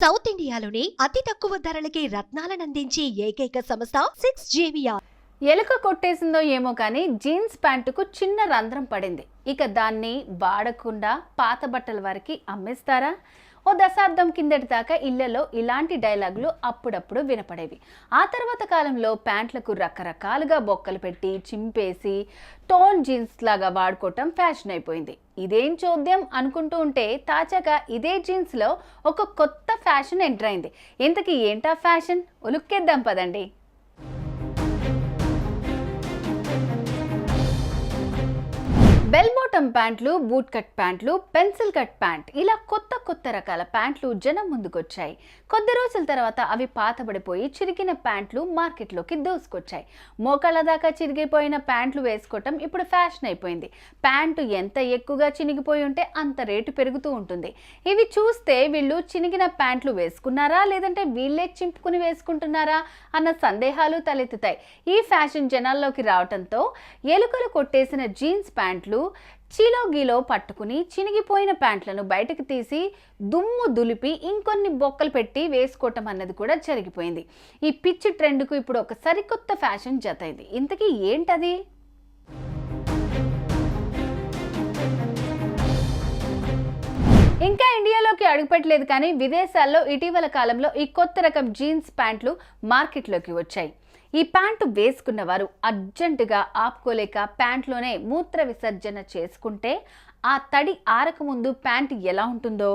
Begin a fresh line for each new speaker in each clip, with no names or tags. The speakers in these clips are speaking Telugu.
సౌత్ ఇండియాలోని అతి తక్కువ ధరలకి రత్నాలనందించే ఏకైక సంస్థ సిక్స్ జేవియా
ఎలుక కొట్టేసిందో ఏమో కానీ జీన్స్ ప్యాంటుకు చిన్న రంధ్రం పడింది. ఇక దాన్ని వాడకుండా పాత బట్టల వారికి అమ్మేస్తారా? ఓ దశాబ్దం కిందటి దాకా ఇళ్ళలో ఇలాంటి డైలాగులు అప్పుడప్పుడు వినపడేవి. ఆ తర్వాత కాలంలో ప్యాంట్లకు రకరకాలుగా బొక్కలు పెట్టి చింపేసి టోన్ జీన్స్ లాగా వాడుకోవటం ఫ్యాషన్ అయిపోయింది. ఇదేం చూద్దాం అనుకుంటూ ఉంటే తాజాగా ఇదే జీన్స్లో ఒక కొత్త ఫ్యాషన్ ఎంటర్ అయింది. ఇంతకీ ఏంటా ఫ్యాషన్? ఉలుక్కేద్దాం పదండి. bell బాటమ్ ప్యాంట్లు బూట్ కట్ ప్యాంట్లు పెన్సిల్ కట్ ప్యాంట్ ఇలా కొత్త కొత్త రకాల ప్యాంట్లు జనం ముందుకొచ్చాయి. కొద్ది రోజుల తర్వాత అవి పాతబడిపోయి చిరిగిన ప్యాంట్లు మార్కెట్లోకి దూసుకొచ్చాయి. మోకాళ్ళ దాకా చిరిగిపోయిన ప్యాంట్లు వేసుకోవటం ఇప్పుడు ఫ్యాషన్ అయిపోయింది. ప్యాంటు ఎంత ఎక్కువగా చినిగిపోయి ఉంటే అంత రేటు పెరుగుతూ ఉంటుంది. ఇవి చూస్తే వీళ్ళు చినిగిన ప్యాంట్లు వేసుకున్నారా లేదంటే వీళ్ళే చింపుకుని వేసుకుంటున్నారా అన్న సందేహాలు తలెత్తుతాయి. ఈ ఫ్యాషన్ జనాల్లోకి రావటంతో ఎలుకలు కొట్టేసిన జీన్స్ ప్యాంట్లు చీలో గీలో పట్టుకుని చినిగిపోయిన ప్యాంట్లను బయటకు తీసి దుమ్ము దులిపి ఇంకొన్ని బొక్కలు పెట్టి వేసుకోవటం అన్నది కూడా జరిగిపోయింది. ఈ పిచ్చి ట్రెండ్కు ఇప్పుడు ఒక సరికొత్త ఫ్యాషన్ జతైంది. ఇంతకీ ఏంటది? ఇంకా ఇండియాలోకి అడుగుపెట్టలేదు కానీ విదేశాల్లో ఇటీవల కాలంలో ఈ కొత్త రకం జీన్స్ ప్యాంట్లు మార్కెట్లోకి వచ్చాయి. ఈ ప్యాంటు వేసుకున్నవారు అర్జెంటుగా ఆపుకోలేక ప్యాంట్లోనే మూత్ర విసర్జన చేసుకుంటే ఆ తడి ఆరకముందు ప్యాంట్ ఎలా ఉంటుందో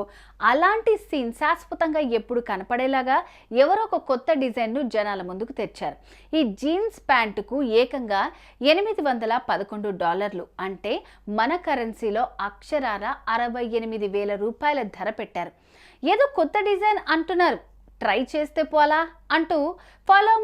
అలాంటి సీన్ శాశ్వతంగా ఎప్పుడు కనపడేలాగా ఎవరో ఒక కొత్త డిజైన్ను జనాల ముందుకు తెచ్చారు. ఈ జీన్స్ ప్యాంటుకు ఏకంగా ఎనిమిది వందల పదకొండు డాలర్లు అంటే మన కరెన్సీలో అక్షరాల అరవై ఎనిమిది వేల రూపాయల ధర పెట్టారు. ఏదో కొత్త డిజైన్ అంటున్నారు. ట్రై చేస్తే పోలా అంటూ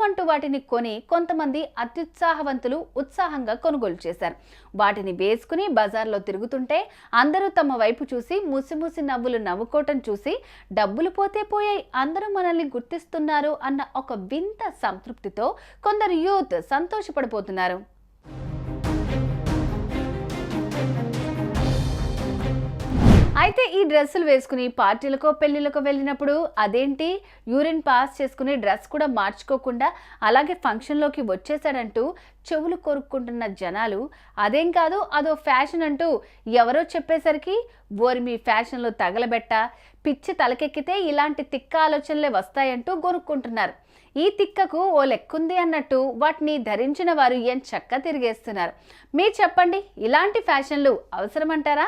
అంటూ వాటిని కొని కొంతమంది అత్యుత్సాహవంతులు ఉత్సాహంగా కొనుగోలు చేశారు. వాటిని వేసుకుని బజార్లో తిరుగుతుంటే అందరూ తమ వైపు చూసి ముసిముసి నవ్వులు నవ్వుకోవటం చూసి డబ్బులు పోతే పోయాయి అందరూ మనల్ని గుర్తిస్తున్నారు అన్న ఒక వింత సంతృప్తితో కొందరు యూత్ సంతోషపడిపోతున్నారు. అయితే ఈ డ్రెస్సులు వేసుకుని పార్టీలకో పెళ్ళిళ్ళకో వెళ్ళినప్పుడు అదేంటి? యూరిన్ పాస్ చేసుకుని డ్రెస్ కూడా మార్చుకోకుండా అలాగే ఫంక్షన్లోకి వచ్చేసాడంటూ చెవులు కొరుక్కుంటున్న జనాలు. అదేం కాదు అదో ఫ్యాషన్ అంటూ ఎవరో చెప్పేసరికి ఓరి మీ ఫ్యాషన్లో తగలబెట్ట పిచ్చి తలకెక్కితే ఇలాంటి తిక్క ఆలోచనలే వస్తాయంటూ కొనుక్కుంటున్నారు ఈ తిక్కకు ఓ లెక్కుంది అన్నట్టు వాటిని ధరించిన వారు ఏం చక్క తిరిగేస్తున్నారు. మీరు చెప్పండి ఇలాంటి ఫ్యాషన్లు అవసరమంటారా?